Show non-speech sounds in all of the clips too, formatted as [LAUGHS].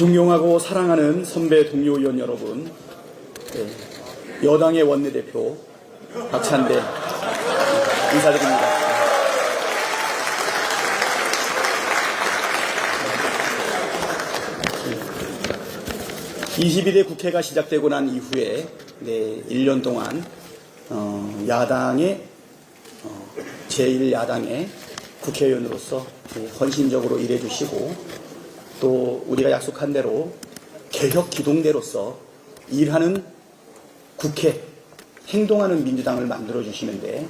존경하고 사랑하는 선배 동료 의원 여러분, 네, 여당의 원내대표 박찬대 인사드립니다. 22대 국회가 시작되고 난 이후에 네, 1년 동안 어, 야당의 어, 제1야당의 국회의원으로서 네, 헌신적으로 일해주시고 또 우리가 약속한 대로 개혁 기동대로서 일하는 국회 행동하는 민주당을 만들어 주시는데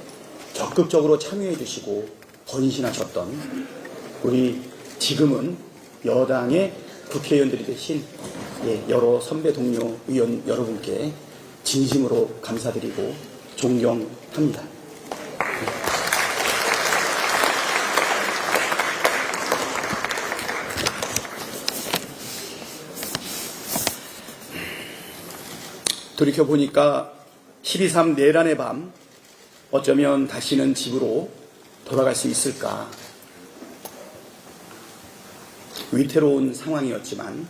적극적으로 참여해 주시고 헌신하셨던 우리 지금은 여당의 국회의원들이 되신 예, 여러 선배 동료 의원 여러분께 진심으로 감사드리고 존경합니다. 돌이켜 보니까 12.3 내란의 밤 어쩌면 다시는 집으로 돌아갈 수 있을까? 위태로운 상황이었지만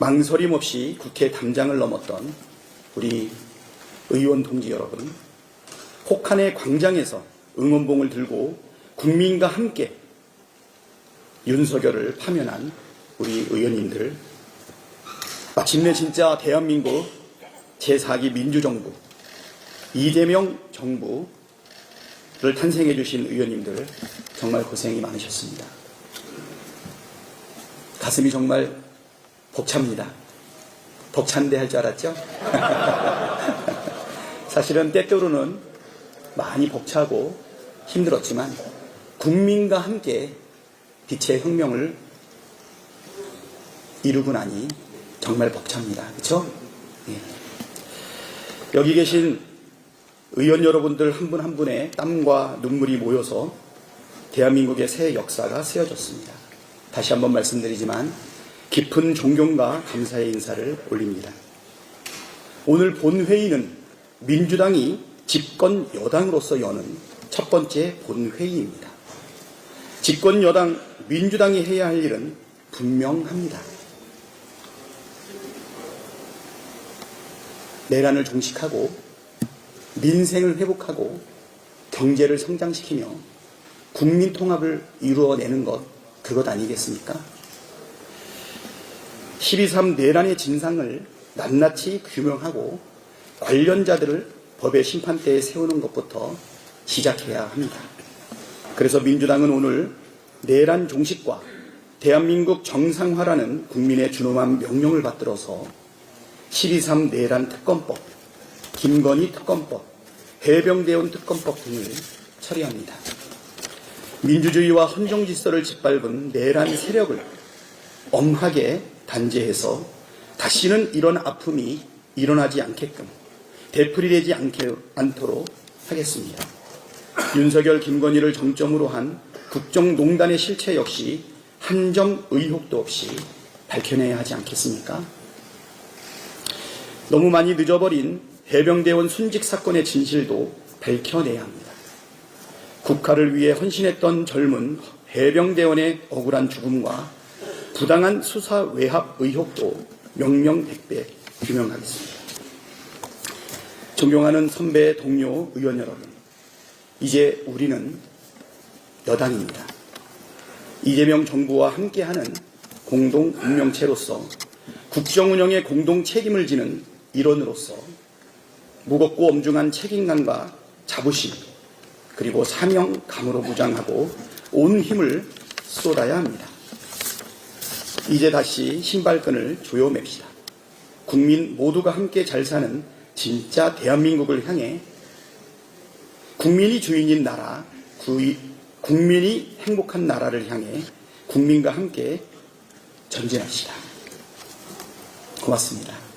망설임 없이 국회 담장을 넘었던 우리 의원 동지 여러분 혹한의 광장에서 응원봉을 들고 국민과 함께 윤석열을 파면한 우리 의원님들 마침내 진짜 대한민국 제4기 민주정부 이재명 정부를 탄생해 주신 의원님들 정말 고생이 많으셨습니다. 가슴이 정말 벅찹니다. 벅찬데 할 줄 알았죠? [LAUGHS] 사실은 때때로는 많이 벅차고 힘들었지만 국민과 함께 빛의 혁명을 이루고 나니 정말 벅찹니다. 그렇죠? 예. 여기 계신 의원 여러분들 한분한 분의 땀과 눈물이 모여서 대한민국의 새 역사가 세워졌습니다. 다시 한번 말씀드리지만 깊은 존경과 감사의 인사를 올립니다. 오늘 본회의는 민주당이 집권 여당으로서 여는 첫 번째 본회의입니다. 집권 여당 민주당이 해야 할 일은 분명합니다. 내란을 종식하고 민생을 회복하고 경제를 성장시키며 국민 통합을 이루어내는 것 그것 아니겠습니까? 12.3 내란의 진상을 낱낱이 규명하고 관련자들을 법의 심판대에 세우는 것부터 시작해야 합니다. 그래서 민주당은 오늘 내란 종식과 대한민국 정상화라는 국민의 준엄한 명령을 받들어서 12.3 내란 특검법, 김건희 특검법, 해병대원 특검법 등을 처리합니다. 민주주의와 헌정 질서를 짓밟은 내란 세력을 엄하게 단죄해서 다시는 이런 아픔이 일어나지 않게끔 되풀이되지 않게, 않도록 하겠습니다. 윤석열, 김건희를 정점으로 한 국정농단의 실체 역시 한 점 의혹도 없이 밝혀내야 하지 않겠습니까? 너무 많이 늦어버린 해병대원 순직 사건의 진실도 밝혀내야 합니다. 국가를 위해 헌신했던 젊은 해병대원의 억울한 죽음과 부당한 수사 외압 의혹도 명명백백 규명하겠습니다. 존경하는 선배 동료 의원 여러분, 이제 우리는 여당입니다. 이재명 정부와 함께하는 공동 운명체로서 국정 운영의 공동 책임을 지는 일원으로서 무겁고 엄중한 책임감과 자부심 그리고 사명감으로 무장하고 온 힘을 쏟아야 합니다. 이제 다시 신발끈을 조여 맵시다. 국민 모두가 함께 잘 사는 진짜 대한민국을 향해 국민이 주인인 나라, 국민이 행복한 나라를 향해 국민과 함께 전진합시다. 고맙습니다.